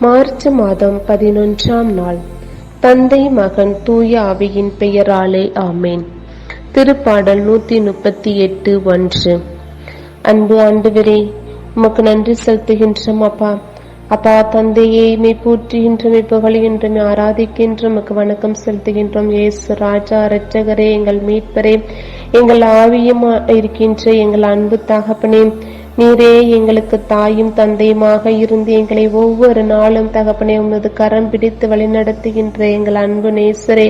March மாதம் பதினொன்றாம் நாள். தந்தை மகன் தூய ஆவியின் பெயராலே ஆமேன். திருப்பாடல் நூத்தி முப்பத்தி எட்டு ஒன்று. அன்பு ஆண்டுவரே உமக்கு நன்றி செலுத்துகின்றோம் அப்பா. அப்பா தந்தையே மெய் போற்றுகின்றோம் மெய் புகழுகின்றோம் ஆராதிக்கின்றோம் உமக்கு வணக்கம் செலுத்துகின்றோம். இயேசு ராஜா இரட்சகரே எங்கள் மீட்பரே. எங்கள் ஆவியும் இருக்கின்ற எங்கள் அன்பு தகப்பனே நீரே எங்களுக்கு தாயும் தந்தையுமாக இருந்து எங்களை ஒவ்வொரு நாளும் தகப்பனே உமது கரம் பிடித்து வழிநடத்துகின்ற எங்கள் அன்பு நேசரே.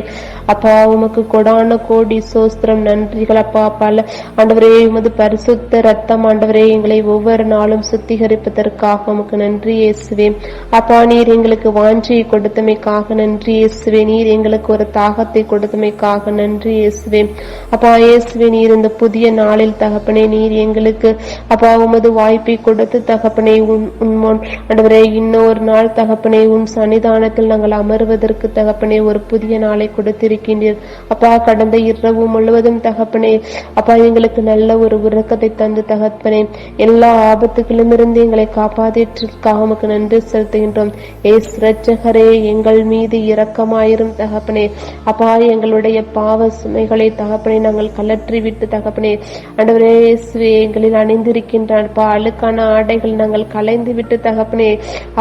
அப்பா உமக்கு கொடான கோடி சோஸ்திரம் நன்றிகள் அப்பா. பல ஆண்டவரே உமது பரிசுத்த ரத்தம் ஆண்டவரே எங்களை ஒவ்வொரு நாளும் சுத்திகரிப்பதற்காக உமக்கு நன்றி இயேசுவே அப்பா நீர் எங்களுக்கு வாஞ்சியை கொடுத்தமைக்காக நன்றி இயேசுவே நீர் எங்களுக்கு ஒரு தாகத்தை கொடுத்தமைக்காக நன்றி இயேசுவே அப்பா இயேசுவே நீர் இந்த புதிய நாளில் தகப்பனே நீர் எங்களுக்கு அப்பா உமது வாய்ப்பை கொடுத்து தகப்பனை உன் உன்மோன் ஆண்டவரே இன்னொரு நாள் தகப்பனை உன் சன்னிதானத்தில் நாங்கள் அமர்வதற்கு தகப்பனே ஒரு புதிய நாளை கொடுத்திருக்கின்றீர். அப்பா கடந்த இரவு முழுவதும் தகப்பனே அப்பா எங்களுக்கு நல்ல ஒரு உறக்கத்தை தந்து தகப்பனே எல்லா ஆபத்துகளிலும் இருந்து எங்களை காப்பாற்றிற்காக உமக்கு நன்றி செலுத்துகின்றோம். ஏஸ் ரட்சகரே எங்கள் மீது இரக்கமாயிரும் தகப்பனே. அப்பா எங்களுடைய பாவ சுமைகளை தகப்பனை நாங்கள் கலற்றி விட்டு தகப்பனே. ஆண்டவரே எங்களில் அணிந்திருக்கின்றான். அப்பா அழுக்கான ஆடைகள் நாங்கள் கலைந்து விட்டு தகப்பனே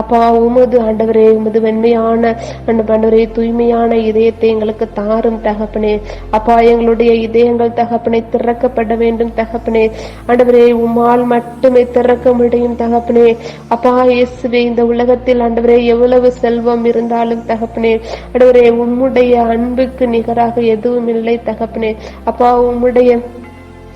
அப்பா உமது ஆண்டவரே உமது வெண்மையான ஆண்டவரே தூய்மையான இதயத்தை எங்களுக்கு தாரும் தகப்பனே. அப்பா எங்களுடைய இதயங்கள் தகப்பனை திறக்கப்பட வேண்டும் தகப்பனே. ஆண்டவரே உமால் மட்டுமே திறக்க முடியும் தகப்பனே. அப்பா இயேசுவே இந்த உலகத்தில் ஆண்டவரே எவ்வளவு செல்வம் இருந்தாலும் தகப்பனே. ஆண்டவரே உம்முடைய அன்புக்கு நிகராக எதுவும் இல்லை தகப்பனே. அப்பா உம்முடைய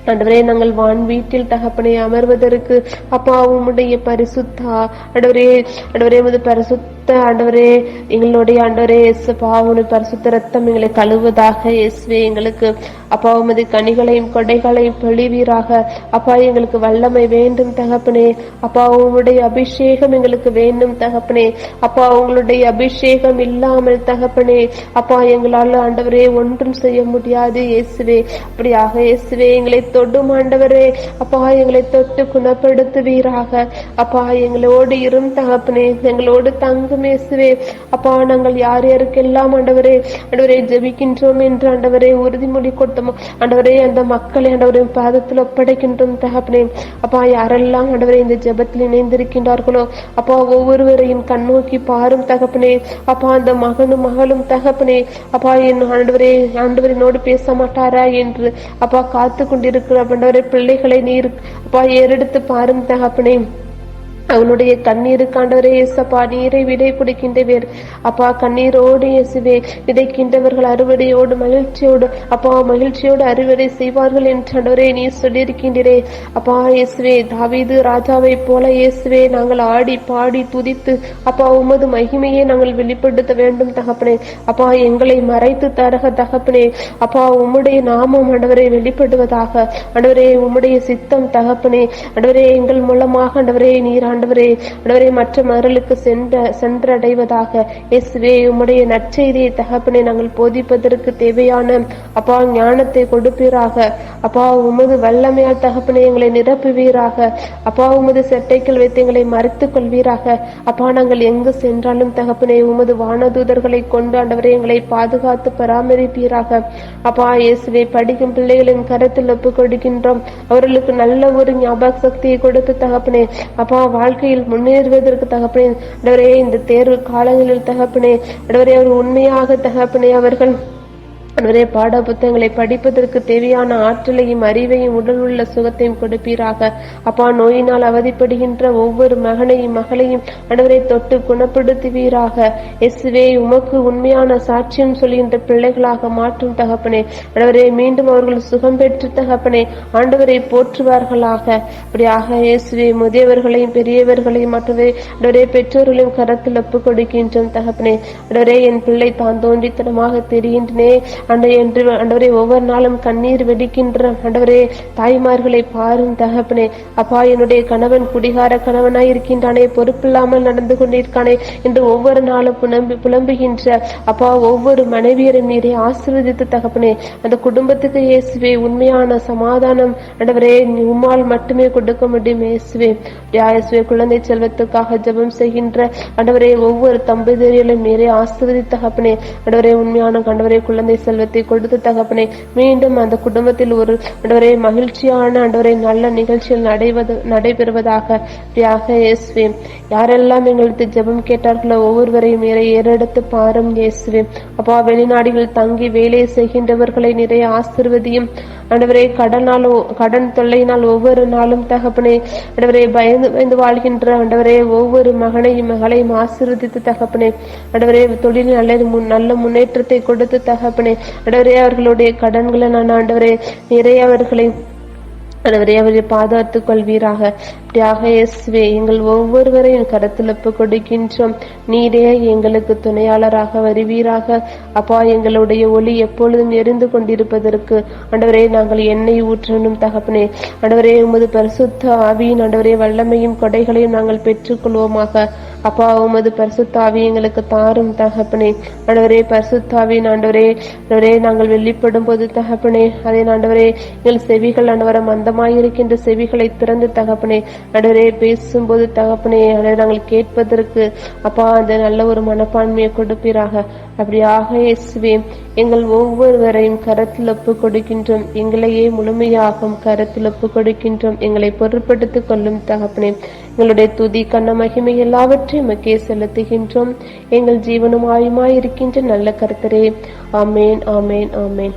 ஆண்டவரே நாங்கள் வான் வீட்டில் தகப்பனை அமர்வதற்கு அப்பா உம்முடைய பரிசுத்தா ஆண்டவரே ஆண்டவரே பரிசுத்த பரிசுத்த ஆண்டவரே எங்களுடைய ஆண்டவரே இயேசுப்பா உமது பரிசுத்த ரத்தம் எங்களை கழுவுவதாக இயேசுவே எங்களுக்கு அப்பா உமது கனிகளையும் கொடைகளையும் பொழிவீராக. அப்பா எங்களுக்கு வல்லமை வேண்டும் தகப்பனே. அப்பா உங்களுடைய அபிஷேகம் எங்களுக்கு வேண்டும் தகப்பனே. அப்பா உங்களுடைய அபிஷேகம் இல்லாமல் தகப்பனே. அப்பா எங்களால் ஆண்டவரே ஒன்றும் செய்ய முடியாது இயேசுவே. அப்படியாக இயேசுவே எங்களை தொடும் ஆண்டவரே. அப்பா எங்களை தொட்டு குணப்படுத்துவீராக. அப்பா எங்களோடு இரும் தகப்பனே. எங்களோடு தங்க இயேசுவே. அப்பா நாங்கள் யார் யாருக்கெல்லாம் ஆண்டவரே ஆண்டவரே ஜெபிக்கின்றோம் என்று ஆண்டவரே உறுதிமொழி கொடுத்தோம். ஆண்டவரே அந்த மக்களை ஆண்டவரே பாதத்தில் ஒப்படைக்கின்றோம் தகப்பனே. அப்பா யாரெல்லாம் ஆண்டவரே இந்த ஜெபத்தில் இணைந்திருக்கின்றார்களோ அப்பா ஒவ்வொருவரையும் கண்ணோக்கி பாரும் தகப்பனே. அப்பா அந்த மகனும் மகளும் தகப்பனே. அப்பா என் ஆண்டவரே ஆண்டவரினோடு பேச மாட்டாரா என்று அப்பா காத்து கொண்டிருக்கிற ஆண்டவரே பிள்ளைகளை நீர் அப்பா ஏறெடுத்து பாரும் தகப்பனே. அவளுடைய கண்ணீருக்காண்டவரே இயேசப்பா நீரை விடை கொடுக்கின்றவர். அப்பா கண்ணீரோடு இயேசுவே விதைக்கின்றவர்கள் அறுவடையோடு மகிழ்ச்சியோடு அப்பா மகிழ்ச்சியோடு அறுவடை செய்வார்கள் என்று ஆண்டவரே நீ சொல்லியிருக்கின்றே அப்பா இயேசுவே தாவீது ராஜாவை போல இயேசுவே நாங்கள் ஆடி பாடி துதித்து அப்பா உமது மகிமையை நாங்கள் வெளிப்படுத்த வேண்டும் தகப்பனே. அப்பா எங்களை மறைத்து தரக தகப்பனே. அப்பா உம்முடைய நாமம் ஆண்டவரை வெளிப்படுவதாக. ஆண்டவரே உம்முடைய சித்தம் தகப்பனே. ஆண்டவரே எங்கள் மூலமாக ஆண்டவரே நீர் ஆண்டவரே ஆண்டவரே மற்ற மகளுக்கு சென்ற சென்றடைவதாக. இயேசுவே உம்முடைய நற்செய்தியை தகப்பனை நாங்கள் போதிப்பதற்கு தேவையான அப்பா ஞானத்தை கொடுப்பீராக. அப்பா உமது வல்லமையால் தகப்பனை எங்களை நிரப்புவீராக. அப்பா உமது செட்டைகள் வைத்து எங்களை மறைத்துக் கொள்வீராக. அப்பா நாங்கள் எங்கு சென்றாலும் தகப்பனை உமது வானதூதர்களை கொண்டு ஆண்டவரை எங்களை பாதுகாத்து பராமரிப்பீராக. அப்பா இயேசுவை படிக்கும் பிள்ளைகளின் கருத்தில் ஒப்புக் கொடுக்கின்றோம் அவர்களுக்கு நல்ல ஒரு ஞாபக சக்தியை கொடுத்து தகப்பனே அப்பா வாழ் வாழ்க்கையில் முன்னேறுவதற்கு தகப்பனே ஆண்டவரே இந்த தேர்வு காலங்களில் தகப்பனே ஆண்டவரே அவர் உண்மையாக தகப்பனே அவர்கள் அன்றைய பாட புத்தகங்களை படிப்பதற்கு தேவையான ஆற்றலையும் அறிவையும் உடல் உள்ள சுகத்தையும் கொடுப்பீராக. அப்பா நோயினால் அவதிப்படுகின்ற ஒவ்வொரு மகனையும் மகளையும் அன்றுவரை தொட்டு குணப்படுத்துவீராக. எஸ்வே உமக்கு உண்மையான சாட்சியம் சொல்கின்ற பிள்ளைகளாக மாற்றும் தகப்பனே. அன்றுவரே மீண்டும் அவர்கள் சுகம் பெற்று தகப்பனே ஆண்டவரை போற்றுவார்களாக. அப்படியாக இயேசுவே முதியவர்களையும் பெரியவர்களையும் மற்றவே அன்றைவரை பெற்றோர்களையும் கரத்தில் ஒப்புக் கொடுக்கின்றோம் தகப்பனே. அடவரே என் பிள்ளை தான் தோன்றித்தனமாக தெரிகின்றனே. அண்டை என்று ஆண்டவரே ஒவ்வொரு நாளும் கண்ணீர் வெடிக்கின்ற ஆண்டவரே தாய்மார்களை பாரும் தகப்பனே. அப்பா என்னுடைய கணவன் குடிகார கணவனாய் இருக்கின்றானே பொறுப்பில்லாமல் நடந்து கொண்டிருக்கானே என்று ஒவ்வொரு நாளும் புலம்பி புலம்புகின்ற அப்பா ஒவ்வொரு மனைவியரும் நீரை ஆசீர்வதித்து தகப்பனே. அந்த குடும்பத்துக்கு இயேசுவே உண்மையான சமாதானம் ஆண்டவரே உம்மால் மட்டுமே கொடுக்க முடியும் இயேசுவே. இயேசுவே குழந்தை செல்வத்துக்காக ஜெபம் செய்கின்ற ஆண்டவரே ஒவ்வொரு தம்பதியரிலும் நீரை ஆசீர்வதி தகப்பனே. ஆண்டவரே உண்மையான கண்டவரே குழந்தை செல்வத்தை கொடுத்து தகப்பனே மீண்டும் அந்த குடும்பத்தில் ஒரு ஆண்டவரே மகிழ்ச்சியான ஆண்டவரே நல்ல நிகழ்ச்சியில் நடைவது நடைபெறுவதாக பிரியாக இயேசுவே. யாரெல்லாம் எங்களுக்கு ஜெபம் கேட்டார்களோ ஒவ்வொருவரையும் நீரை ஏறெடுத்து பாரும் இயேசுவே. அப்பா வெளிநாடுகளில் தங்கி வேலை செய்கின்றவர்களை நிறைய ஆசிர்வதியும். ஆண்டவரே கடனால் கடன் தொல்லையினால் ஒவ்வொரு நாளும் தகப்பனே ஆண்டவரே பயந்து பயந்து வாழ்கின்ற ஆண்டவரே ஒவ்வொரு மகனையும் மகளையும் ஆசிர்வதித்து தகப்பனே. ஆண்டவரே தொழிலில் நல்ல நல்ல முன்னேற்றத்தை கொடுத்து தகப்பனே. ஆண்டவரே அவர்களுடைய கடன்களை நான் ஆண்டவரே நிறைய அவர்களை ஆண்டவரே அவரை பாதுகாத்துக் கொள்வீராக. தியாகேஸ்வே எங்கள் ஒவ்வொருவரையும் கருத்தில் ஒப்பு கொடுக்கின்றோம். நீரே எங்களுக்கு துணையாளராக வருவீராக. அப்பா எங்களுடைய ஒளி எப்பொழுதும் எரிந்து கொண்டிருப்பதற்கு ஆண்டவரே நாங்கள் எண்ணெய் ஊற்றணும் தகப்பனே. ஆண்டவரே உமது பரிசுத்த ஆவியின் ஆண்டவரே வல்லமையும் கொடைகளையும் நாங்கள் பெற்றுக்கொள்வோமாக. அப்பா உமது பரிசுத்தாவி எங்களுக்கு தாரும் தகப்பனே. ஆண்டவரே பரிசுத்தாவி ஆண்டவரே. ஆண்டவரே நாங்கள் வெளிப்படும் போது தகப்பனே. அதே ஆண்டவரே எங்கள் செவிகள் ஆண்டவரை மந்தமாயிருக்கின்ற செவிகளை திறந்து தகப்பனே. ஆண்டவரே பேசும்போது தகப்பனே ஆண்டவரே நாங்கள் கேட்பதற்கு அப்பா அந்த நல்ல ஒரு மனப்பான்மையை கொடுப்பீராக. அப்படியாக இயேசுவே எங்கள் ஒவ்வொருவரையும் கரத்தில் ஒப்பு கொடுக்கின்றோம். எங்களையே முழுமையாகும் கரத்தில் ஒப்பு கொடுக்கின்றோம். எங்களை பொருட்படுத்திக் கொள்ளும் தகப்பனே. எங்களுடைய துதி கண்ண மகிமை எல்லாவற்றையும் மக்கே செலுத்துகின்றோம். எங்கள் ஜீவனும் ஆயுமாயிருக்கின்ற நல்ல கருத்தரே. ஆமேன் ஆமேன் ஆமேன்.